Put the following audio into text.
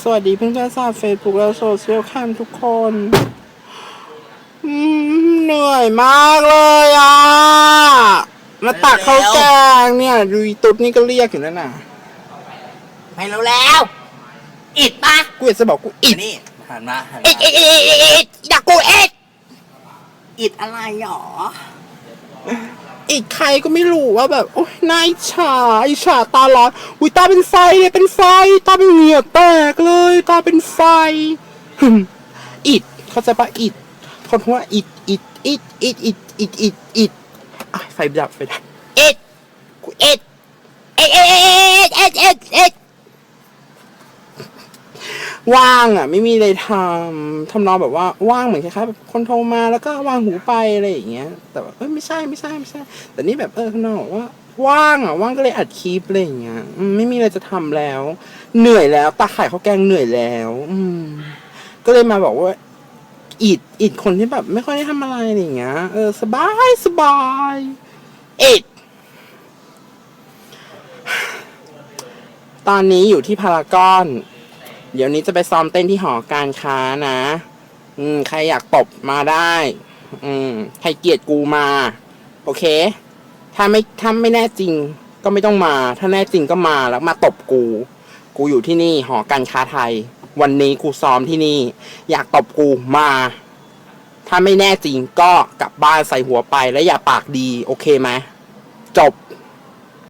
สวัสดีเพื่อนๆชาวเฟซบุ๊กและโซเชียลแคมทุกคนอืมเหนื่อยมากเลยอะ มาตักข้าวแกงเนี่ยดูอีตุ๊ดนี่ก็เรียกอยู่นั่นน่ะไม่รู้แล้ว อิดปะกูอยากจะบอกกูอิดนี่หันมาหันอิมาดอิดอิดอิดอิดอยากกูอิดอิดอะไรหรอ อีกใครก็ไม่รู้ว่าแบบโอ๊ยนายฉาอิฉาตาร้อนอุ้ยตาเป็นไฟเลยเป็นไฟ ตาเป็นเหงื่อแตกเลย ตาเป็นไฟหึ่มอิดเข้าใจปะอิดคนหัวอิดอิดอิดอิดอิดอิดอิดอิดไฟดับไฟดับอิดอิดเอ็ดเอ็ดเอ็ดเอ็ดเอ็ด ว่างอะ ไม่มีอะไรทำทำนองแบบว่าว่างเหมือนคล้ายๆแบบคนโทรมาแล้วก็วางหูไปอะไรอย่างเงี้ย แต่ว่าเอ้ยไม่ใช่ไม่ใช่ไม่ใช่ แต่นี่แบบเออทำนองแบบว่าว่างอะว่างก็เลยอัดคลิปอะไรอย่างเงี้ยไม่มีอะไรจะทำแล้ว เหนื่อยแล้ว ตาข่ายเขาแกงเหนื่อยแล้ว อืม ก็เลยมาบอกว่าอิดอิดคนที่แบบ ไม่ค่อยได้ทำอะไรอะไรอย่างเงี้ยเออสบายสบายอิดตอนนี้อยู่ที่พารากอน เดี๋ยวนี้จะไปซ้อมเต้นที่หอการค้านะ อืม ใครอยากตบมาได้ อืม ใครเกลียดกูมา โอเค ถ้าไม่ถ้าไม่แน่จริง ก็ไม่ต้องมา ถ้าแน่จริงก็มาแล้วมาตบกู กูอยู่ที่นี่หอการค้าไทย วันนี้กูซ้อมที่นี่ อยากตบกูมา ถ้าไม่แน่จริงก็กลับบ้านใส่หัวไปแล้วอย่าปากดี โอเคไหมจบ